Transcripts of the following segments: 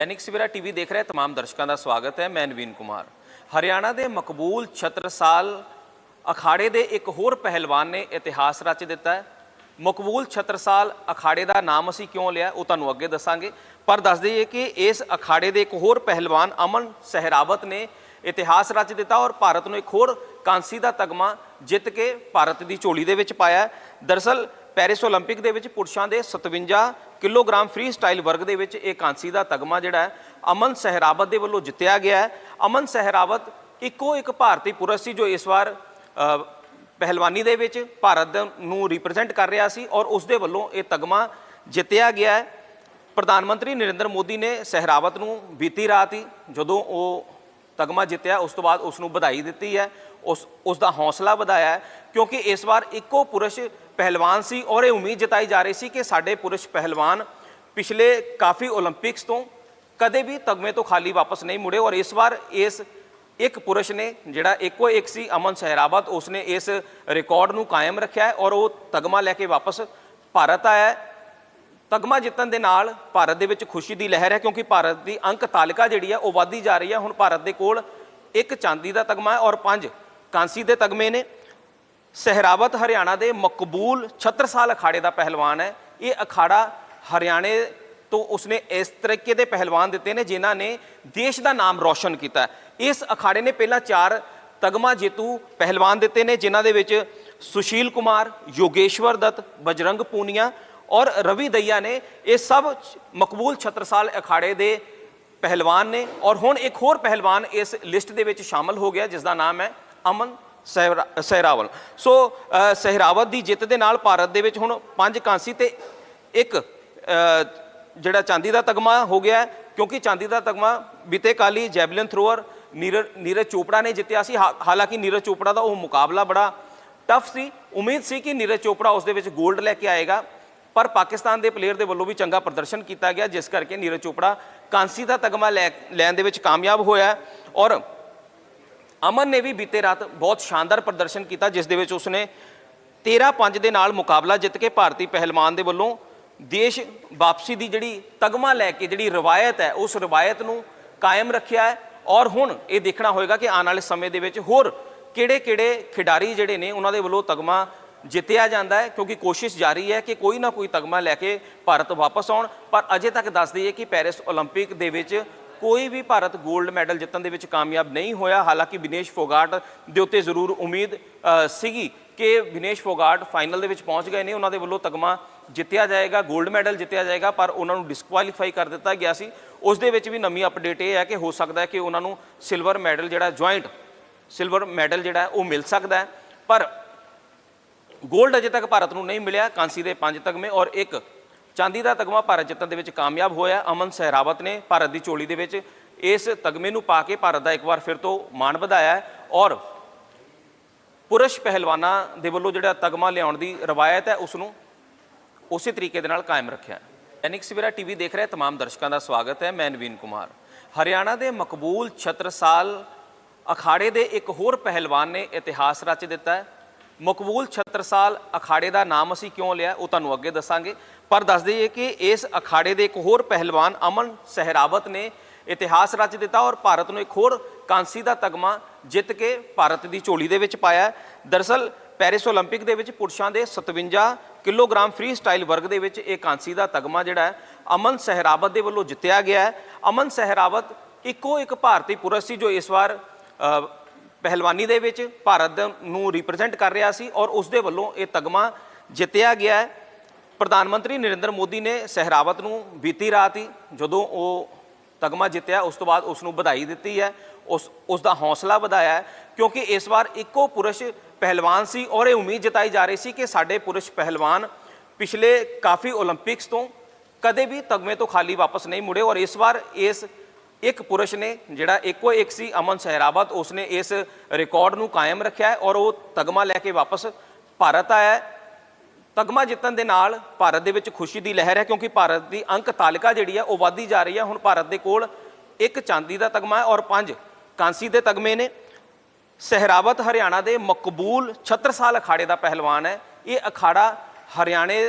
Dainik Savera TV ਦੇਖ ਰਹੇ तमाम ਦਰਸ਼ਕਾਂ ਦਾ ਸਵਾਗਤ ਹੈ ਮੈਂ ਨਵੀਨ ਕੁਮਾਰ ਹਰਿਆਣਾ ਦੇ ਮਕਬੂਲ ਛਤਰਸਾਲ ਅਖਾੜੇ ਦੇ ਇੱਕ ਹੋਰ ਪਹਿਲਵਾਨ ਨੇ ਇਤਿਹਾਸ ਰਚ ਦਿੱਤਾ ਹੈ ਮਕਬੂਲ ਛਤਰਸਾਲ ਅਖਾੜੇ ਦਾ ਨਾਮ ਅਸੀਂ ਕਿਉਂ ਲਿਆ ਉਹ ਤੁਹਾਨੂੰ ਅੱਗੇ ਦੱਸਾਂਗੇ ਪਰ ਦੱਸ ਦਈਏ ਕਿ ਇਸ ਅਖਾੜੇ ਦੇ ਇੱਕ ਹੋਰ ਪਹਿਲਵਾਨ ਅਮਨ ਸਹਿਰਾਵਤ ਨੇ ਇਤਿਹਾਸ ਰਚ ਦਿੱਤਾ ਔਰ ਭਾਰਤ ਨੂੰ ਇੱਕ ਹੋਰ ਕਾਂਸੀ ਦਾ ਤਗਮਾ ਜਿੱਤ ਕੇ ਭਾਰਤ ਦੀ ਝੋਲੀ ਦੇ ਵਿੱਚ ਪਾਇਆ ਹੈ। ਦਰਅਸਲ ਪੈਰਿਸ 올림픽 ਦੇ ਵਿੱਚ ਪੁਰਸ਼ਾਂ ਦੇ 57 ਕਿਲੋਗ੍ਰਾਮ ਫ੍ਰੀ ਸਟਾਈਲ ਵਰਗ ਦੇ ਵਿੱਚ ਇਹ ਕਾਂਸੀ ਦਾ ਤਗਮਾ ਜਿਹੜਾ ਹੈ, ਅਮਨ ਸਹਿਰਾਵਤ ਦੇ ਵੱਲੋਂ ਜਿੱਤਿਆ ਗਿਆ ਹੈ। ਅਮਨ ਸਹਿਰਾਵਤ ਇੱਕੋ ਇੱਕ ਭਾਰਤੀ ਪੁਰਸ਼ ਸੀ ਜੋ ਇਸ ਵਾਰ ਪਹਿਲਵਾਨੀ ਦੇ ਵਿੱਚ ਭਾਰਤ ਨੂੰ ਰਿਪਰੈਜ਼ੈਂਟ ਕਰ ਰਿਹਾ ਸੀ ਔਰ ਉਸ ਦੇ ਵੱਲੋਂ ਇਹ ਤਗਮਾ ਜਿੱਤਿਆ ਗਿਆ ਹੈ। ਪ੍ਰਧਾਨ ਮੰਤਰੀ ਨਰਿੰਦਰ ਮੋਦੀ ਨੇ ਸਹਿਰਾਵਤ ਨੂੰ ਬੀਤੀ ਰਾਤ ਹੀ ਜਦੋਂ ਉਹ ਤਗਮਾ ਜਿੱਤਿਆ, ਉਸ ਤੋਂ ਬਾਅਦ ਉਸ ਨੂੰ ਵਧਾਈ ਦਿੱਤੀ ਹੈ, ਉਸ ਉਸ ਦਾ ਹੌਸਲਾ ਵਧਾਇਆ ਕਿਉਂਕਿ ਇਸ ਵਾਰ ਇੱਕੋ ਪੁਰਸ਼ ਪਹਿਲਵਾਨ ਸੀ ਔਰ ਇਹ ਉਮੀਦ ਜਤਾਈ ਜਾ ਰਹੀ ਸੀ ਕਿ ਸਾਡੇ ਪੁਰਸ਼ ਪਹਿਲਵਾਨ ਪਿਛਲੇ ਕਾਫੀ 올림픽ਸ ਤੋਂ ਕਦੇ ਵੀ ਤਗਮੇ ਤੋਂ ਖਾਲੀ ਵਾਪਸ ਨਹੀਂ ਮੁੜੇ ਔਰ ਇਸ ਵਾਰ ਇਸ ਇੱਕ ਪੁਰਸ਼ ਨੇ, ਜਿਹੜਾ ਇੱਕੋ ਇੱਕ ਸੀ, ਅਮਨ ਸਹਿਰਾਵਤ, ਉਸਨੇ ਇਸ ਰਿਕਾਰਡ ਨੂੰ ਕਾਇਮ ਰੱਖਿਆ ਔਰ ਉਹ ਤਗਮਾ ਲੈ ਕੇ ਵਾਪਸ ਭਾਰਤ ਆਇਆ ਤਗਮਾ ਜਿੱਤਣ ਦੇ ਨਾਲ ਭਾਰਤ ਦੇ ਵਿੱਚ ਖੁਸ਼ੀ ਦੀ ਲਹਿਰ ਹੈ, ਕਿਉਂਕਿ ਭਾਰਤ ਦੀ ਅੰਕ ਤਾਲਿਕਾ ਜਿਹੜੀ ਹੈ, ਉਹ ਵਧਦੀ ਜਾ ਰਹੀ ਹੈ। ਹੁਣ ਭਾਰਤ ਦੇ ਕੋਲ ਇੱਕ ਚਾਂਦੀ ਦਾ ਤਗਮਾ ਹੈ ਔਰ ਪੰਜ ਕਾਂਸੀ ਦੇ ਤਗਮੇ ਨੇ। ਸਹਿਰਾਵਤ ਹਰਿਆਣਾ ਦੇ ਮਕਬੂਲ ਛਤਰਸਾਲ ਅਖਾੜੇ ਦਾ ਪਹਿਲਵਾਨ ਹੈ। ਇਹ ਅਖਾੜਾ ਹਰਿਆਣੇ ਤੋਂ ਉਸਨੇ ਇਸ ਤਰੀਕੇ ਦੇ ਪਹਿਲਵਾਨ ਦਿੱਤੇ ਨੇ, ਜਿਨ੍ਹਾਂ ਨੇ ਦੇਸ਼ ਦਾ ਨਾਮ ਰੌਸ਼ਨ ਕੀਤਾ ਇਸ ਅਖਾੜੇ ਨੇ ਪਹਿਲਾਂ ਚਾਰ ਤਗਮਾ ਜੇਤੂ ਪਹਿਲਵਾਨ ਦਿੱਤੇ ਨੇ, ਜਿਨ੍ਹਾਂ ਦੇ ਵਿੱਚ ਸੁਸ਼ੀਲ ਕੁਮਾਰ, ਯੋਗੇਸ਼ਵਰ ਦੱਤ, ਬਜਰੰਗ ਪੂਨੀਆ ਔਰ ਰਵੀ ਦਈਆ ਨੇ ਇਹ ਸਭ ਮਕਬੂਲ ਛਤਰਸਾਲ ਅਖਾੜੇ ਦੇ ਪਹਿਲਵਾਨ ਨੇ ਔਰ ਹੁਣ ਇੱਕ ਹੋਰ ਪਹਿਲਵਾਨ ਇਸ ਲਿਸਟ ਦੇ ਵਿੱਚ ਸ਼ਾਮਲ ਹੋ ਗਿਆ ਜਿਸ ਦਾ ਨਾਮ ਹੈ ਅਮਨ ਸਹਿਰਾ- ਸਹਿਰਾਵਲ। ਸੋ ਅ, ਸਹਿਰਾਵਤ ਦੀ ਜਿੱਤ ਦੇ ਨਾਲ ਭਾਰਤ ਦੇ ਵਿੱਚ ਹੁਣ ਪੰਜ ਕਾਂਸੀ ਤੇ ਇੱਕ ਜਿਹੜਾ ਚਾਂਦੀ ਦਾ ਤਗਮਾ ਹੋ ਗਿਆ ਕਿਉਂਕਿ ਚਾਂਦੀ ਦਾ ਤਗਮਾ ਬੀਤੇ ਕਾਲੀ ਜੈਵਲਿਨ ਥਰੋਅਰ ਨੀਰਜ ਨੀਰਜ ਚੋਪੜਾ ਨੇ ਜਿੱਤਿਆ ਸੀ। ਹਾ- ਹਾਲਾਂਕਿ ਨੀਰਜ ਚੋਪੜਾ ਦਾ ਉਹ ਮੁਕਾਬਲਾ ਬੜਾ ਟਫ ਸੀ। ਉਮੀਦ ਸੀ ਕਿ ਨੀਰਜ ਚੋਪੜਾ ਉਸ ਦੇ ਵਿੱਚ 골ਡ ਲੈ ਕੇ ਆਏਗਾ। ਪਰ ਪਾਕਿਸਤਾਨ ਦੇ ਪਲੇਅਰ ਦੇ ਵੱਲੋਂ ਵੀ ਚੰਗਾ ਪ੍ਰਦਰਸ਼ਨ ਕੀਤਾ ਗਿਆ, ਜਿਸ ਕਰਕੇ ਨੀਰਜ ਚੋਪੜਾ ਕਾਂਸੀ ਦਾ ਤਗਮਾ ਲੈ, ਲੈਣ ਦੇ ਵਿੱਚ ਕਾਮਯਾਬ ਹੋਇਆ ਔਰ ਅਮਨ ਨੇ ਵੀ ਬੀਤੇ ਰਾਤ ਬਹੁਤ ਸ਼ਾਨਦਾਰ ਪ੍ਰਦਰਸ਼ਨ ਕੀਤਾ, ਜਿਸ ਦੇ ਵਿੱਚ ਉਸਨੇ 13-5 ਦੇ ਨਾਲ ਮੁਕਾਬਲਾ ਜਿੱਤ ਕੇ ਭਾਰਤੀ ਪਹਿਲਵਾਨ ਦੇ ਵੱਲੋਂ ਦੇਸ਼ ਵਾਪਸੀ ਦੀ ਜਿਹੜੀ ਤਗਮਾ ਲੈ ਕੇ ਜਿਹੜੀ ਰਵਾਇਤ ਹੈ, ਉਸ ਰਵਾਇਤ ਨੂੰ ਕਾਇਮ ਰੱਖਿਆ ਹੈ। ਔਰ ਹੁਣ ਇਹ ਦੇਖਣਾ ਹੋਏਗਾ ਕਿ ਆਉਣ ਵਾਲੇ ਸਮੇਂ ਦੇ ਵਿੱਚ ਹੋਰ ਕਿਹੜੇ-ਕਿਹੜੇ ਖਿਡਾਰੀ ਜਿਹੜੇ ਨੇ, ਉਹਨਾਂ ਦੇ ਵੱਲੋਂ ਤਗਮਾ ਜਿੱਤਿਆ ਜਾਂਦਾ ਹੈ, ਕਿਉਂਕਿ ਕੋਸ਼ਿਸ਼ ਜਾਰੀ ਹੈ ਕਿ ਕੋਈ ਨਾ ਕੋਈ ਤਗਮਾ ਲੈ ਕੇ ਭਾਰਤ ਵਾਪਸ ਆਉਣ। ਪਰ ਅਜੇ ਤੱਕ ਦੱਸ ਦਈਏ ਕਿ ਪੈਰਿਸ 올림픽 ਦੇ ਵਿੱਚ ਕੋਈ ਵੀ ਭਾਰਤ 골ਡ ਮੈਡਲ ਜਿੱਤਣ ਦੇ ਵਿੱਚ ਕਾਮਯਾਬ ਨਹੀਂ ਹੋਇਆ। ਹਾਲਾਂਕਿ ਵਿਨੇਸ਼ ਫੋਗਾਟ ਦੇ ਉੱਤੇ ਜ਼ਰੂਰ ਉਮੀਦ ਸੀਗੀ ਕਿ ਵਿਨੇਸ਼ ਫੋਗਾਟ ਫਾਈਨਲ ਦੇ ਵਿੱਚ ਪਹੁੰਚ ਗਏ ਨੇ। ਉਹਨਾਂ ਦੇ ਵੱਲੋਂ ਤਗਮਾ ਜਿੱਤਿਆ ਜਾਏਗਾ 골ਡ ਮੈਡਲ ਜਿੱਤਿਆ ਜਾਏਗਾ, ਪਰ ਉਹਨਾਂ ਨੂੰ ਡਿਸਕੁਆਲੀਫਾਈ ਕਰ ਦਿੱਤਾ ਗਿਆ ਸੀ। ਉਸ ਦੇ ਵਿੱਚ ਵੀ ਨਵੀਂ ਅਪਡੇਟ ਇਹ ਹੈ ਕਿ ਹੋ ਸਕਦਾ ਹੈ ਕਿ ਉਹਨਾਂ ਨੂੰ ਸਿਲਵਰ ਮੈਡਲ ਜਿਹੜਾ ਜੁਆਇੰਟ ਸਿਲਵਰ ਮੈਡਲ ਜਿਹੜਾ ਉਹ ਮਿਲ ਸਕਦਾ ਹੈ। ਪਰ ਗੋਲਡ ਅਜੇ ਤੱਕ ਭਾਰਤ ਨੂੰ ਨਹੀਂ ਮਿਲਿਆ, ਕਾਂਸੀ ਦੇ ਪੰਜ ਤਗਮੇ ਔਰ ਇੱਕ ਚਾਂਦੀ ਦਾ ਤਗਮਾ ਭਾਰਤ ਜਿੱਤਣ ਦੇ ਵਿੱਚ ਕਾਮਯਾਬ ਹੋਇਆ। ਅਮਨ ਸਹਿਰਾਵਤ ਨੇ ਭਾਰਤ ਦੀ ਝੋਲੀ ਦੇ ਵਿੱਚ ਇਸ ਤਗਮੇ ਨੂੰ ਪਾ ਕੇ ਭਾਰਤ ਦਾ ਇੱਕ ਵਾਰ ਫਿਰ ਤੋਂ ਮਾਣ ਵਧਾਇਆ ਔਰ ਪੁਰਸ਼ ਪਹਿਲਵਾਨਾਂ ਦੇ ਵੱਲੋਂ ਜਿਹੜਾ ਤਗਮਾ ਲਿਆਉਣ ਦੀ ਰਵਾਇਤ ਹੈ ਉਸ ਨੂੰ ਉਸੇ ਤਰੀਕੇ ਦੇ ਨਾਲ ਕਾਇਮ ਰੱਖਿਆ ਐਨਿਕ ਸਵੇਰਾ ਟੀਵੀ ਦੇਖ ਰਹੇ ਤਮਾਮ ਦਰਸ਼ਕਾਂ ਦਾ ਸਵਾਗਤ ਹੈ। ਮੈਂ ਨਵੀਨ ਕੁਮਾਰ। ਹਰਿਆਣਾ ਦੇ ਮਕਬੂਲ ਛਤਰਸਾਲ ਅਖਾੜੇ ਦੇ ਇੱਕ ਹੋਰ ਪਹਿਲਵਾਨ ਨੇ ਇਤਿਹਾਸ ਰਚ ਦਿੱਤਾ ਹੈ। ਮਕਬੂਲ ਛਤਰਸਾਲ ਅਖਾੜੇ ਦਾ ਨਾਮ ਅਸੀਂ ਕਿਉਂ ਲਿਆ ਉਹ ਤੁਹਾਨੂੰ ਅੱਗੇ ਦੱਸਾਂਗੇ ਪਰ ਦੱਸ ਦਈਏ ਕਿ ਇਸ ਅਖਾੜੇ ਦੇ ਇੱਕ ਹੋਰ ਪਹਿਲਵਾਨ ਅਮਨ ਸਹਿਰਾਵਤ ਨੇ ਇਤਿਹਾਸ ਰਚ ਦਿੱਤਾ ਔਰ ਭਾਰਤ ਨੂੰ ਇੱਕ ਹੋਰ ਕਾਂਸੀ ਦਾ ਤਗਮਾ ਜਿੱਤ ਕੇ ਭਾਰਤ ਦੀ ਝੋਲੀ ਦੇ ਵਿੱਚ ਪਾਇਆ ਹੈ। ਦਰਅਸਲ ਪੈਰਿਸ 올림픽 ਦੇ ਵਿੱਚ ਪੁਰਸ਼ਾਂ ਦੇ 57 ਕਿਲੋਗ੍ਰਾਮ ਫ੍ਰੀ ਸਟਾਈਲ ਵਰਗ ਦੇ ਵਿੱਚ ਇਹ ਕਾਂਸੀ ਦਾ ਤਗਮਾ ਜਿਹੜਾ ਹੈ ਅਮਨ ਸਹਿਰਾਵਤ ਦੇ ਵੱਲੋਂ ਜਿੱਤਿਆ ਗਿਆ ਹੈ ਅਮਨ ਸਹਿਰਾਵਤ ਇੱਕੋ ਇੱਕ ਭਾਰਤੀ ਪੁਰਸ਼ ਸੀ ਜੋ ਇਸ ਵਾਰ ਅ, ਪਹਿਲਵਾਨੀ ਦੇ ਵਿੱਚ ਭਾਰਤ ਨੂੰ ਰਿਪਰੈਜ਼ੈਂਟ ਕਰ ਰਿਹਾ ਸੀ ਔਰ ਉਸ ਦੇ ਵੱਲੋਂ ਇਹ ਤਗਮਾ ਜਿੱਤਿਆ ਗਿਆ ਹੈ। ਪ੍ਰਧਾਨ ਮੰਤਰੀ ਨਰਿੰਦਰ ਮੋਦੀ ਨੇ ਸਹਿਰਾਵਤ ਨੂੰ ਬੀਤੀ ਰਾਤ ਹੀ ਜਦੋਂ ਉਹ ਤਗਮਾ ਜਿੱਤਿਆ, ਉਸ ਤੋਂ ਬਾਅਦ ਉਸ ਨੂੰ ਵਧਾਈ ਦਿੱਤੀ ਹੈ। ਉਸ ਉਸ ਦਾ ਹੌਸਲਾ ਵਧਾਇਆ ਹੈ ਕਿਉਂਕਿ ਇਸ ਵਾਰ ਇੱਕੋ ਪੁਰਸ਼ ਪਹਿਲਵਾਨ ਸੀ ਔਰ ਇਹ ਉਮੀਦ ਜਤਾਈ ਜਾ ਰਹੀ ਸੀ ਕਿ ਸਾਡੇ ਪੁਰਸ਼ ਪਹਿਲਵਾਨ ਪਿਛਲੇ ਕਾਫੀ 올림픽ਸ ਤੋਂ ਕਦੇ ਵੀ ਤਗਮੇ ਤੋਂ ਖਾਲੀ ਵਾਪਸ ਨਹੀਂ ਮੁੜੇ ਔਰ ਇਸ ਵਾਰ ਇਸ ਇੱਕ ਪੁਰਸ਼ ਨੇ, ਜਿਹੜਾ ਇੱਕੋ ਇੱਕ ਸੀ, ਅਮਨ ਸਹਿਰਾਵਤ, ਉਸਨੇ ਇਸ ਰਿਕਾਰਡ ਨੂੰ ਕਾਇਮ ਰੱਖਿਆ ਔਰ ਉਹ ਤਗਮਾ ਲੈ ਕੇ ਵਾਪਸ ਭਾਰਤ ਆਇਆ ਤਗਮਾ ਜਿੱਤਣ ਦੇ ਨਾਲ ਭਾਰਤ ਦੇ ਵਿੱਚ ਖੁਸ਼ੀ ਦੀ ਲਹਿਰ ਹੈ ਕਿਉਂਕਿ ਭਾਰਤ ਦੀ ਅੰਕ ਤਾਲਿਕਾ ਜਿਹੜੀ ਹੈ ਉਹ ਵਧਦੀ ਜਾ ਰਹੀ ਹੈ। ਹੁਣ ਭਾਰਤ ਦੇ ਕੋਲ ਇੱਕ ਚਾਂਦੀ ਦਾ ਤਗਮਾ ਹੈ ਔਰ ਪੰਜ ਕਾਂਸੀ ਦੇ ਤਗਮੇ ਨੇ। ਸਹਿਰਾਵਤ, ਹਰਿਆਣਾ ਦੇ ਮਕਬੂਲ ਛਤਰਸਾਲ ਅਖਾੜੇ ਦਾ ਪਹਿਲਵਾਨ ਹੈ। ਇਹ ਅਖਾੜਾ ਹਰਿਆਣੇ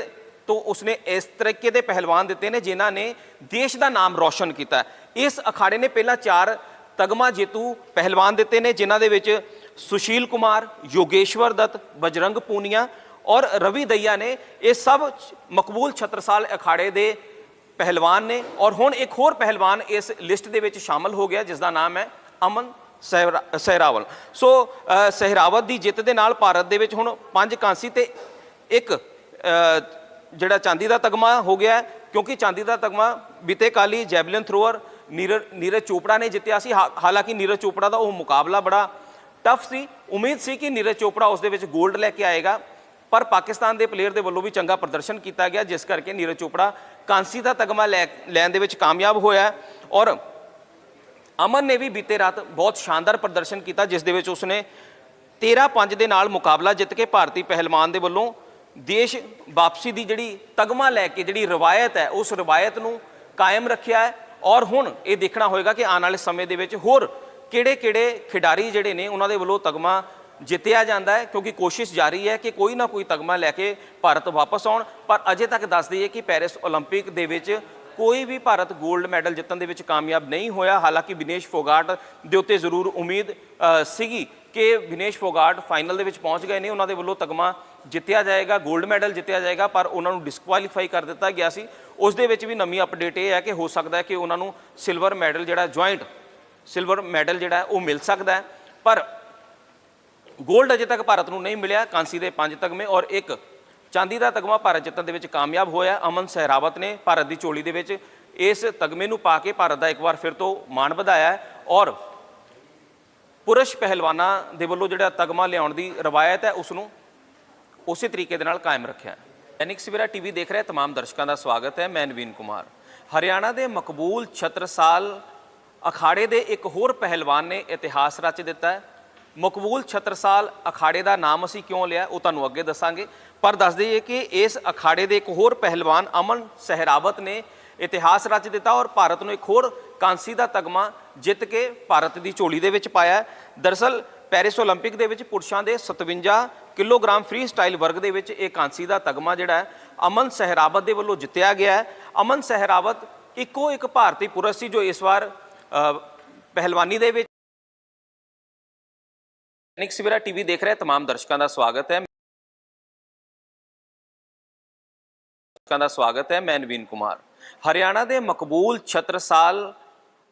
ਤੋਂ ਉਸਨੇ ਇਸ ਤਰੀਕੇ ਦੇ ਪਹਿਲਵਾਨ ਦਿੱਤੇ ਨੇ ਜਿਨ੍ਹਾਂ ਨੇ ਦੇਸ਼ ਦਾ ਨਾਮ ਰੌਸ਼ਨ ਕੀਤਾ ਇਸ ਅਖਾੜੇ ਨੇ ਪਹਿਲਾਂ ਚਾਰ ਤਗਮਾ ਜੇਤੂ ਪਹਿਲਵਾਨ ਦਿੱਤੇ ਨੇ ਜਿਨ੍ਹਾਂ ਦੇ ਵਿੱਚ ਸੁਸ਼ੀਲ ਕੁਮਾਰ ਯੋਗੇਸ਼ਵਰ ਦੱਤ ਬਜਰੰਗ ਪੂਨੀਆ ਔਰ ਰਵੀ ਦਈਆ ਨੇ। ਇਹ ਸਭ ਮਕਬੂਲ ਛਤਰਸਾਲ ਅਖਾੜੇ ਦੇ ਪਹਿਲਵਾਨ ਨੇ ਔਰ ਹੁਣ ਇੱਕ ਹੋਰ ਪਹਿਲਵਾਨ ਇਸ ਲਿਸਟ ਦੇ ਵਿੱਚ ਸ਼ਾਮਲ ਹੋ ਗਿਆ ਜਿਸ ਦਾ ਨਾਮ ਹੈ ਅਮਨ ਸਹਿਰਾ- ਸਹਿਰਾਵਲ। ਸੋ ਅ, ਸਹਿਰਾਵਤ ਦੀ ਜਿੱਤ ਦੇ ਨਾਲ ਭਾਰਤ ਦੇ ਵਿੱਚ ਹੁਣ ਪੰਜ ਕਾਂਸੀ ਤੇ ਇੱਕ ਜਿਹੜਾ ਚਾਂਦੀ ਦਾ ਤਗਮਾ ਹੋ ਗਿਆ ਕਿਉਂਕਿ ਚਾਂਦੀ ਦਾ ਤਗਮਾ ਬੀਤੇ ਕਾਲੀ ਜੈਵਲਿਨ ਥਰੋਅਰ ਨੀਰਜ ਨੀਰਜ ਚੋਪੜਾ ਨੇ ਜਿੱਤਿਆ ਸੀ। ਹਾ- ਹਾਲਾਂਕਿ ਨੀਰਜ ਚੋਪੜਾ ਦਾ ਉਹ ਮੁਕਾਬਲਾ ਬੜਾ ਟਫ ਸੀ। ਉਮੀਦ ਸੀ ਕਿ ਨੀਰਜ ਚੋਪੜਾ ਉਸ ਦੇ ਵਿੱਚ 골ਡ ਲੈ ਕੇ ਆਏਗਾ, ਪਰ ਪਾਕਿਸਤਾਨ ਦੇ ਪਲੇਅਰ ਦੇ ਵੱਲੋਂ ਵੀ ਚੰਗਾ ਪ੍ਰਦਰਸ਼ਨ ਕੀਤਾ ਗਿਆ, ਜਿਸ ਕਰਕੇ ਨੀਰਜ ਚੋਪੜਾ ਕਾਂਸੀ ਦਾ ਤਗਮਾ ਲੈ, ਲੈਣ ਦੇ ਵਿੱਚ ਕਾਮਯਾਬ ਹੋਇਆ ਔਰ ਅਮਨ ਨੇ ਵੀ ਬੀਤੇ ਰਾਤ ਬਹੁਤ ਸ਼ਾਨਦਾਰ ਪ੍ਰਦਰਸ਼ਨ ਕੀਤਾ, ਜਿਸ ਦੇ ਵਿੱਚ ਉਸਨੇ 13-5 ਦੇ ਨਾਲ ਮੁਕਾਬਲਾ ਜਿੱਤ ਕੇ ਭਾਰਤੀ ਪਹਿਲਵਾਨ ਦੇ ਵੱਲੋਂ ਦੇਸ਼ ਵਾਪਸੀ ਦੀ ਜਿਹੜੀ ਤਗਮਾ ਲੈ ਕੇ, ਜਿਹੜੀ ਰਵਾਇਤ ਹੈ, ਉਸ ਰਵਾਇਤ ਨੂੰ ਕਾਇਮ ਰੱਖਿਆ ਹੈ। ਔਰ ਹੁਣ ਇਹ ਦੇਖਣਾ ਹੋਏਗਾ ਕਿ ਆਉਣ ਵਾਲੇ ਸਮੇਂ ਦੇ ਵਿੱਚ ਹੋਰ ਕਿਹੜੇ-ਕਿਹੜੇ ਖਿਡਾਰੀ ਜਿਹੜੇ ਨੇ, ਉਹਨਾਂ ਦੇ ਵੱਲੋਂ ਤਗਮਾ ਜਿੱਤਿਆ ਜਾਂਦਾ ਹੈ, ਕਿਉਂਕਿ ਕੋਸ਼ਿਸ਼ ਜਾਰੀ ਹੈ ਕਿ ਕੋਈ ਨਾ ਕੋਈ ਤਗਮਾ ਲੈ ਕੇ ਭਾਰਤ ਵਾਪਸ ਆਉਣ। ਪਰ ਅਜੇ ਤੱਕ ਦੱਸ ਦਈਏ ਕਿ ਪੈਰਿਸ 올림픽 ਦੇ ਵਿੱਚ ਕੋਈ ਵੀ ਭਾਰਤ 골ਡ ਮੈਡਲ ਜਿੱਤਣ ਦੇ ਵਿੱਚ ਕਾਮਯਾਬ ਨਹੀਂ ਹੋਇਆ। ਹਾਲਾਂਕਿ ਵਿਨੇਸ਼ ਫੋਗਾਟ ਦੇ ਉੱਤੇ ਜ਼ਰੂਰ ਉਮੀਦ ਸੀਗੀ ਕਿ ਵਿਨੇਸ਼ ਫੋਗਾਟ ਫਾਈਨਲ ਦੇ ਵਿੱਚ ਪਹੁੰਚ ਗਏ ਨੇ। ਉਹਨਾਂ ਦੇ ਵੱਲੋਂ ਤਗਮਾ ਜਿੱਤਿਆ ਜਾਏਗਾ 골ਡ ਮੈਡਲ ਜਿੱਤਿਆ ਜਾਏਗਾ, ਪਰ ਉਹਨਾਂ ਨੂੰ ਡਿਸਕੁਆਲੀਫਾਈ ਕਰ ਦਿੱਤਾ ਗਿਆ ਸੀ। ਉਸ ਦੇ ਵਿੱਚ ਵੀ ਨਵੀਂ ਅਪਡੇਟ ਇਹ ਹੈ ਕਿ ਹੋ ਸਕਦਾ ਹੈ ਕਿ ਉਹਨਾਂ ਨੂੰ ਸਿਲਵਰ ਮੈਡਲ ਜਿਹੜਾ ਜੁਆਇੰਟ ਸਿਲਵਰ ਮੈਡਲ ਜਿਹੜਾ ਉਹ ਮਿਲ ਸਕਦਾ ਹੈ। ਪਰ 골ਡ ਅਜੇ ਤੱਕ ਭਾਰਤ ਨੂੰ ਨਹੀਂ ਮਿਲਿਆ, ਕਾਂਸੀ ਦੇ ਪੰਜ ਤਗਮੇ ਔਰ ਇੱਕ ਚਾਂਦੀ ਦਾ ਤਗਮਾ ਭਾਰਤ ਜਿੱਤਣ ਦੇ ਵਿੱਚ ਕਾਮਯਾਬ ਹੋਇਆ। ਅਮਨ ਸਹਿਰਾਵਤ ਨੇ ਭਾਰਤ ਦੀ ਝੋਲੀ ਦੇ ਵਿੱਚ ਇਸ ਤਗਮੇ ਨੂੰ ਪਾ ਕੇ ਭਾਰਤ ਦਾ ਇੱਕ ਵਾਰ ਫਿਰ ਤੋਂ ਮਾਣ ਵਧਾਇਆ ਔਰ ਪੁਰਸ਼ ਪਹਿਲਵਾਨਾਂ ਦੇ ਵੱਲੋਂ ਜਿਹੜਾ ਤਗਮਾ ਲਿਆਉਣ ਦੀ ਰਵਾਇਤ ਹੈ, ਉਸ ਨੂੰ ਉਸੇ ਤਰੀਕੇ ਦੇ ਨਾਲ ਕਾਇਮ ਰੱਖਿਆ ਹੈ ਦੈਨਿਕ ਸਵੇਰਾ ਟੀਵੀ ਦੇਖ ਰਹੇ तमाम ਦਰਸ਼ਕਾਂ ਦਾ ਸਵਾਗਤ ਹੈ ਮੈਂ ਨਵੀਨ ਕੁਮਾਰ ਹਰਿਆਣਾ ਦੇ ਮਕਬੂਲ ਛਤਰਸਾਲ ਅਖਾੜੇ ਦੇ ਇੱਕ ਹੋਰ ਪਹਿਲਵਾਨ ਨੇ ਇਤਿਹਾਸ ਰਚ ਦਿੱਤਾ ਹੈ ਮਕਬੂਲ ਛਤਰਸਾਲ ਅਖਾੜੇ ਦਾ ਨਾਮ ਅਸੀਂ ਕਿਉਂ ਲਿਆ ਉਹ ਤੁਹਾਨੂੰ ਅੱਗੇ ਦੱਸਾਂਗੇ ਪਰ ਦੱਸ ਦਈਏ ਕਿ ਇਸ ਅਖਾੜੇ ਦੇ ਇੱਕ ਹੋਰ ਪਹਿਲਵਾਨ ਅਮਨ ਸਹਿਰਾਵਤ ਨੇ ਇਤਿਹਾਸ ਰਚ ਦਿੱਤਾ ਔਰ ਭਾਰਤ ਨੂੰ ਇੱਕ ਹੋਰ ਕਾਂਸੀ ਦਾ ਤਗਮਾ ਜਿੱਤ ਕੇ ਭਾਰਤ ਦੀ ਝੋਲੀ ਦੇ ਵਿੱਚ ਪਾਇਆ ਹੈ। ਦਰਅਸਲ ਪੈਰਿਸ 올림픽 ਦੇ ਵਿੱਚ ਪੁਰਸ਼ਾਂ ਦੇ 57 ਕਿਲੋਗ੍ਰਾਮ ਫ੍ਰੀ ਸਟਾਈਲ ਵਰਗ ਦੇ ਵਿੱਚ ਇਹ ਕਾਂਸੀ ਦਾ ਤਗਮਾ ਜਿਹੜਾ ਹੈ ਅਮਨ ਸਹਿਰਾਵਤ ਦੇ ਵੱਲੋਂ ਜਿੱਤਿਆ ਗਿਆ ਹੈ ਅਮਨ ਸਹਿਰਾਵਤ ਇੱਕੋ ਇੱਕ ਭਾਰਤੀ ਪੁਰਸ਼ ਸੀ ਜੋ ਇਸ ਵਾਰ ਅ, ਪਹਿਲਵਾਨੀ ਦੇ ਵਿੱਚ ਦੈਨਿਕ ਸਵੇਰਾ ਟੀਵੀ ਦੇਖ ਰਹੇ तमाम ਦਰਸ਼ਕਾਂ ਦਾ ਸਵਾਗਤ ਹੈ ਦਰਸ਼ਕਾਂ ਦਾ ਸਵਾਗਤ ਹੈ ਮੈਂ ਨਵੀਨ ਕੁਮਾਰ ਹਰਿਆਣਾ ਦੇ ਮਕਬੂਲ ਛਤਰਸਾਲ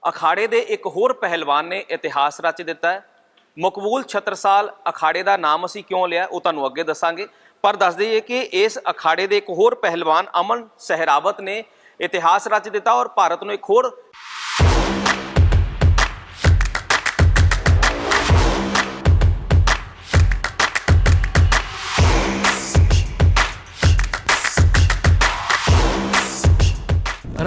ਅਖਾੜੇ ਦੇ ਇੱਕ ਹੋਰ ਪਹਿਲਵਾਨ ਨੇ ਇਤਿਹਾਸ ਰਚ ਦਿੱਤਾ ਹੈ ਮਕਬੂਲ ਛਤਰਸਾਲ ਅਖਾੜੇ ਦਾ ਨਾਮ ਅਸੀਂ ਕਿਉਂ ਲਿਆ, ਉਹ ਤੁਹਾਨੂੰ ਅੱਗੇ ਦੱਸਾਂਗੇ। ਪਰ ਦੱਸ ਦਈਏ ਕਿ ਇਸ ਅਖਾੜੇ ਦੇ ਇੱਕ ਹੋਰ ਪਹਿਲਵਾਨ ਅਮਨ ਸਹਿਰਾਵਤ ਨੇ ਇਤਿਹਾਸ ਰਚ ਦਿੱਤਾ ਔਰ ਭਾਰਤ ਨੂੰ ਇੱਕ ਹੋਰ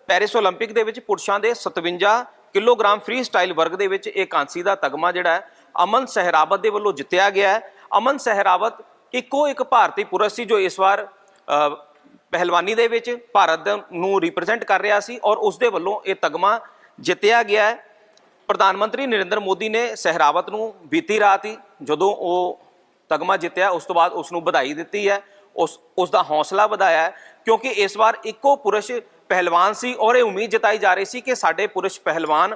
ਦਰਅਸਲ ਪੈਰਿਸ 올림픽 ਦੇ ਵਿੱਚ ਪੁਰਸ਼ਾਂ ਦੇ 57 ਕਿਲੋਗ੍ਰਾਮ ਫ੍ਰੀ ਸਟਾਈਲ ਵਰਗ ਦੇ ਵਿੱਚ ਇਹ ਕਾਂਸੀ ਦਾ ਤਗਮਾ ਜਿਹੜਾ ਹੈ ਅਮਨ ਸਹਿਰਾਵਤ ਦੇ ਵੱਲੋਂ ਜਿੱਤਿਆ ਗਿਆ ਹੈ ਅਮਨ ਸਹਿਰਾਵਤ ਇੱਕੋ ਇੱਕ ਭਾਰਤੀ ਪੁਰਸ਼ ਸੀ ਜੋ ਇਸ ਵਾਰ ਅ, ਪਹਿਲਵਾਨੀ ਦੇ ਵਿੱਚ ਭਾਰਤ ਨੂੰ ਰਿਪਰੈਜ਼ੈਂਟ ਕਰ ਰਿਹਾ ਸੀ ਔਰ ਉਸ ਦੇ ਵੱਲੋਂ ਇਹ ਤਗਮਾ ਜਿੱਤਿਆ ਗਿਆ ਹੈ ਪ੍ਰਧਾਨ ਮੰਤਰੀ ਨਰਿੰਦਰ ਮੋਦੀ ਨੇ ਸਹਿਰਾਵਤ ਨੂੰ ਬੀਤੀ ਰਾਤ ਹੀ ਜਦੋਂ ਉਹ ਤਗਮਾ ਜਿੱਤਿਆ ਉਸ ਤੋਂ ਬਾਅਦ ਉਸ ਨੂੰ ਵਧਾਈ ਦਿੱਤੀ ਹੈ ਉਸ ਉਸ ਦਾ ਹੌਸਲਾ ਵਧਾਇਆ ਹੈ ਕਿਉਂਕਿ ਇਸ ਵਾਰ ਇੱਕੋ ਪੁਰਸ਼ ਪਹਿਲਵਾਨ ਸੀ ਔਰ ਇਹ ਉਮੀਦ ਜਤਾਈ ਜਾ ਰਹੀ ਸੀ ਕਿ ਸਾਡੇ ਪੁਰਸ਼ ਪਹਿਲਵਾਨ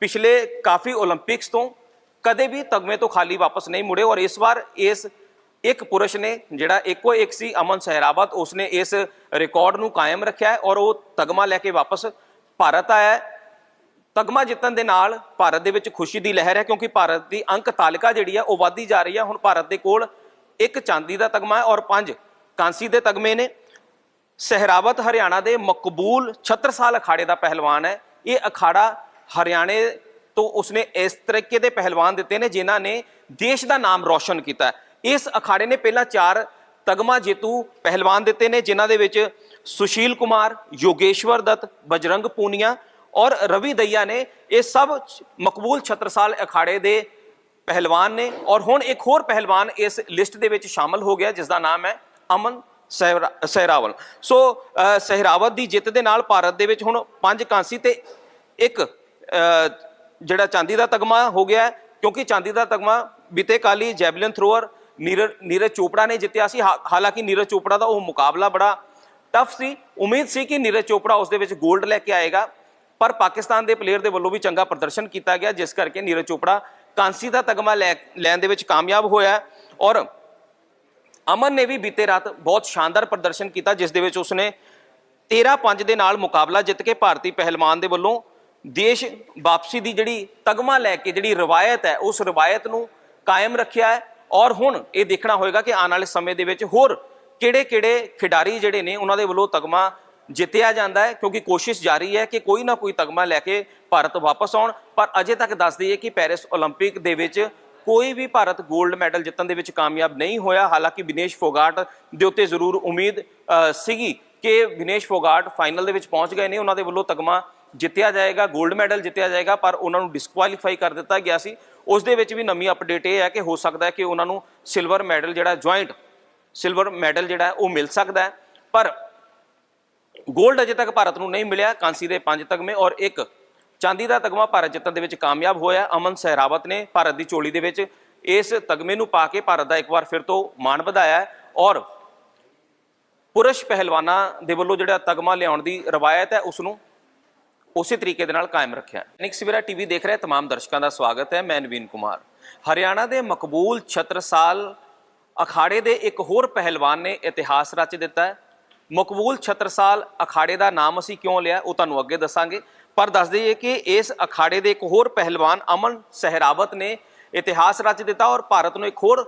ਪਿਛਲੇ ਕਾਫੀ 올림픽ਸ ਤੋਂ ਕਦੇ ਵੀ ਤਗਮੇ ਤੋਂ ਖਾਲੀ ਵਾਪਸ ਨਹੀਂ ਮੁੜੇ ਔਰ ਇਸ ਵਾਰ ਇਸ ਇੱਕ ਪੁਰਸ਼ ਨੇ ਜਿਹੜਾ ਇੱਕੋ ਇੱਕ ਸੀ, ਅਮਨ ਸਹਿਰਾਵਤ, ਉਸਨੇ ਇਸ ਰਿਕਾਰਡ ਨੂੰ ਕਾਇਮ ਰੱਖਿਆ ਹੈ ਔਰ ਉਹ ਤਗਮਾ ਲੈ ਕੇ ਵਾਪਸ ਭਾਰਤ ਆਇਆ ਤਗਮਾ ਜਿੱਤਣ ਦੇ ਨਾਲ ਭਾਰਤ ਦੇ ਵਿੱਚ ਖੁਸ਼ੀ ਦੀ ਲਹਿਰ ਹੈ ਕਿਉਂਕਿ ਭਾਰਤ ਦੀ ਅੰਕ ਤਾਲਿਕਾ ਜਿਹੜੀ ਹੈ ਉਹ ਵਧਦੀ ਜਾ ਰਹੀ ਹੈ ਹੁਣ ਭਾਰਤ ਦੇ ਕੋਲ ਇੱਕ ਚਾਂਦੀ ਦਾ ਤਗਮਾ ਹੈ ਔਰ ਪੰਜ ਕਾਂਸੀ ਦੇ ਤਗਮੇ ਨੇ। ਸਹਿਰਾਵਤ ਹਰਿਆਣਾ ਦੇ ਮਕਬੂਲ ਛਤਰਸਾਲ ਅਖਾੜੇ ਦਾ ਪਹਿਲਵਾਨ ਹੈ। ਇਹ ਅਖਾੜਾ ਹਰਿਆਣੇ ਤੋਂ ਉਸਨੇ ਇਸ ਤਰੀਕੇ ਦੇ ਪਹਿਲਵਾਨ ਦਿੱਤੇ ਨੇ ਜਿਨ੍ਹਾਂ ਨੇ ਦੇਸ਼ ਦਾ ਨਾਮ ਰੌਸ਼ਨ ਕੀਤਾ ਇਸ ਅਖਾੜੇ ਨੇ ਪਹਿਲਾਂ ਚਾਰ ਤਗਮਾ ਜੇਤੂ ਪਹਿਲਵਾਨ ਦਿੱਤੇ ਨੇ, ਜਿਨ੍ਹਾਂ ਦੇ ਵਿੱਚ ਸੁਸ਼ੀਲ ਕੁਮਾਰ, ਯੋਗੇਸ਼ਵਰ ਦੱਤ, ਬਜਰੰਗ ਪੂਨੀਆ ਔਰ ਰਵੀ ਦਈਆ ਨੇ। ਇਹ ਸਭ ਮਕਬੂਲ ਛਤਰਸਾਲ ਅਖਾੜੇ ਦੇ ਪਹਿਲਵਾਨ ਨੇ ਔਰ ਹੁਣ ਇੱਕ ਹੋਰ ਪਹਿਲਵਾਨ ਇਸ ਲਿਸਟ ਦੇ ਵਿੱਚ ਸ਼ਾਮਲ ਹੋ ਗਿਆ ਜਿਸ ਦਾ ਨਾਮ ਹੈ ਅਮਨ ਸਹਿਰਾਵਲ। ਸੋ ਸਹਿਰਾਵਤ ਦੀ ਜਿੱਤ ਦੇ ਨਾਲ ਭਾਰਤ ਦੇ ਵਿੱਚ ਹੁਣ ਪੰਜ ਕਾਂਸੀ ਤੇ ਇੱਕ ਜਿਹੜਾ ਚਾਂਦੀ ਦਾ ਤਗਮਾ ਹੋ ਗਿਆ ਕਿਉਂਕਿ ਚਾਂਦੀ ਦਾ ਤਗਮਾ ਬੀਤੇ ਕਾਲੀ ਜੈਵਲਿਨ ਥਰੋਅਰ, ਨੀਰਜ ਨੀਰਜ ਚੋਪੜਾ ਨੇ ਜਿੱਤਿਆ ਸੀ। ਹਾ- ਹਾਲਾਂਕਿ ਨੀਰਜ ਚੋਪੜਾ ਦਾ ਉਹ ਮੁਕਾਬਲਾ ਬੜਾ ਟਫ ਸੀ। ਉਮੀਦ ਸੀ ਕਿ ਨੀਰਜ ਚੋਪੜਾ ਉਸ ਦੇ ਵਿੱਚ 골ਡ ਲੈ ਕੇ ਆਏਗਾ, ਪਰ ਪਾਕਿਸਤਾਨ ਦੇ ਪਲੇਅਰ ਦੇ ਵੱਲੋਂ ਵੀ ਚੰਗਾ ਪ੍ਰਦਰਸ਼ਨ ਕੀਤਾ ਗਿਆ, ਜਿਸ ਕਰਕੇ ਨੀਰਜ ਚੋਪੜਾ ਕਾਂਸੀ ਦਾ ਤਗਮਾ ਲੈ, ਲੈਣ ਦੇ ਵਿੱਚ ਕਾਮਯਾਬ ਹੋਇਆ ਔਰ ਅਮਨ ਨੇ ਵੀ ਬੀਤੇ ਰਾਤ ਬਹੁਤ ਸ਼ਾਨਦਾਰ ਪ੍ਰਦਰਸ਼ਨ ਕੀਤਾ ਜਿਸ ਦੇ ਵਿੱਚ ਉਸਨੇ 13-5 ਦੇ ਨਾਲ ਮੁਕਾਬਲਾ ਜਿੱਤ ਕੇ ਭਾਰਤੀ ਪਹਿਲਵਾਨ ਦੇ ਵੱਲੋਂ ਦੇਸ਼ ਵਾਪਸੀ ਦੀ ਜਿਹੜੀ ਤਗਮਾ ਲੈ ਕੇ ਜਿਹੜੀ ਰਵਾਇਤ ਹੈ ਉਸ ਰਵਾਇਤ ਨੂੰ ਕਾਇਮ ਰੱਖਿਆ ਹੈ ਔਰ ਹੁਣ ਇਹ ਦੇਖਣਾ ਹੋਏਗਾ ਕਿ ਆਉਣ ਵਾਲੇ ਸਮੇਂ ਦੇ ਵਿੱਚ ਹੋਰ ਕਿਹੜੇ-ਕਿਹੜੇ ਖਿਡਾਰੀ ਜਿਹੜੇ ਨੇ ਉਹਨਾਂ ਦੇ ਵੱਲੋਂ ਤਗਮਾ ਜਿੱਤਿਆ ਜਾਂਦਾ ਹੈ ਕਿਉਂਕਿ ਕੋਸ਼ਿਸ਼ ਜਾਰੀ ਹੈ ਕਿ ਕੋਈ ਨਾ ਕੋਈ ਤਗਮਾ ਲੈ ਕੇ ਭਾਰਤ ਵਾਪਸ ਆਉਣ ਪਰ ਅਜੇ ਤੱਕ ਦੱਸ ਦਈਏ ਕਿ ਪੈਰਿਸ 올림픽 ਦੇ ਵਿੱਚ ਕੋਈ ਵੀ ਭਾਰਤ 골ਡ ਮੈਡਲ ਜਿੱਤਣ ਦੇ ਵਿੱਚ ਕਾਮਯਾਬ ਨਹੀਂ ਹੋਇਆ। ਹਾਲਾਂਕਿ ਵਿਨੇਸ਼ ਫੋਗਾਟ ਦੇ ਉੱਤੇ ਜ਼ਰੂਰ ਉਮੀਦ ਸੀਗੀ ਕਿ ਵਿਨੇਸ਼ ਫੋਗਾਟ ਫਾਈਨਲ ਦੇ ਵਿੱਚ ਪਹੁੰਚ ਗਏ ਨੇ। ਉਹਨਾਂ ਦੇ ਵੱਲੋਂ ਤਗਮਾ ਜਿੱਤਿਆ ਜਾਏਗਾ 골ਡ ਮੈਡਲ ਜਿੱਤਿਆ ਜਾਏਗਾ, ਪਰ ਉਹਨਾਂ ਨੂੰ ਡਿਸਕੁਆਲੀਫਾਈ ਕਰ ਦਿੱਤਾ ਗਿਆ ਸੀ। ਉਸ ਦੇ ਵਿੱਚ ਵੀ ਨਵੀਂ ਅਪਡੇਟ ਇਹ ਹੈ ਕਿ ਹੋ ਸਕਦਾ ਹੈ ਕਿ ਉਹਨਾਂ ਨੂੰ ਸਿਲਵਰ ਮੈਡਲ ਜਿਹੜਾ ਜੁਆਇੰਟ ਸਿਲਵਰ ਮੈਡਲ ਜਿਹੜਾ ਉਹ ਮਿਲ ਸਕਦਾ ਪਰ 골ਡ ਅਜੇ ਤੱਕ ਭਾਰਤ ਨੂੰ ਨਹੀਂ ਮਿਲਿਆ। ਕਾਂਸੀ ਦੇ ਪੰਜ ਤਗਮੇ ਔਰ ਇੱਕ ਚਾਂਦੀ ਦਾ ਤਗਮਾ ਭਾਰਤ ਜਿੱਤਣ ਦੇ ਵਿੱਚ ਕਾਮਯਾਬ ਹੋਇਆ ਅਮਨ ਸਹਿਰਾਵਤ ਨੇ ਭਾਰਤ ਦੀ ਝੋਲੀ ਦੇ ਵਿੱਚ ਇਸ ਤਗਮੇ ਨੂੰ ਪਾ ਕੇ ਭਾਰਤ ਦਾ ਇੱਕ ਵਾਰ ਫਿਰ ਤੋਂ ਮਾਣ ਵਧਾਇਆ ਹੈ ਔਰ ਪੁਰਸ਼ ਪਹਿਲਵਾਨਾਂ ਦੇ ਵੱਲੋਂ ਜਿਹੜਾ ਤਗਮਾ ਲਿਆਉਣ ਦੀ ਰਵਾਇਤ ਹੈ ਉਸ ਨੂੰ ਉਸੇ ਤਰੀਕੇ ਦੇ ਨਾਲ ਕਾਇਮ ਰੱਖਿਆ ਹੈ ਨਿਕ ਸਵੇਰਾ ਟੀਵੀ ਦੇਖ ਰਹੇ तमाम ਦਰਸ਼ਕਾਂ ਦਾ ਸਵਾਗਤ ਹੈ ਮੈਂ ਨਵੀਨ ਕੁਮਾਰ ਹਰਿਆਣਾ ਦੇ ਮਕਬੂਲ ਛਤਰਸਾਲ ਅਖਾੜੇ ਦੇ ਇੱਕ ਹੋਰ ਪਹਿਲਵਾਨ ਨੇ ਇਤਿਹਾਸ ਰਚ ਦਿੱਤਾ ਹੈ ਮਕਬੂਲ ਛਤਰਸਾਲ ਅਖਾੜੇ ਦਾ ਨਾਮ ਅਸੀਂ ਕਿਉਂ ਲਿਆ ਉਹ ਤੁਹਾਨੂੰ ਅੱਗੇ ਦੱਸਾਂਗੇ ਪਰ ਦੱਸ ਦਈਏ ਕਿ ਇਸ ਅਖਾੜੇ ਦੇ ਇੱਕ ਹੋਰ ਪਹਿਲਵਾਨ ਅਮਨ ਸਹਿਰਾਵਤ ਨੇ ਇਤਿਹਾਸ ਰਚ ਦਿੱਤਾ ਔਰ ਭਾਰਤ ਨੂੰ ਇੱਕ ਹੋਰ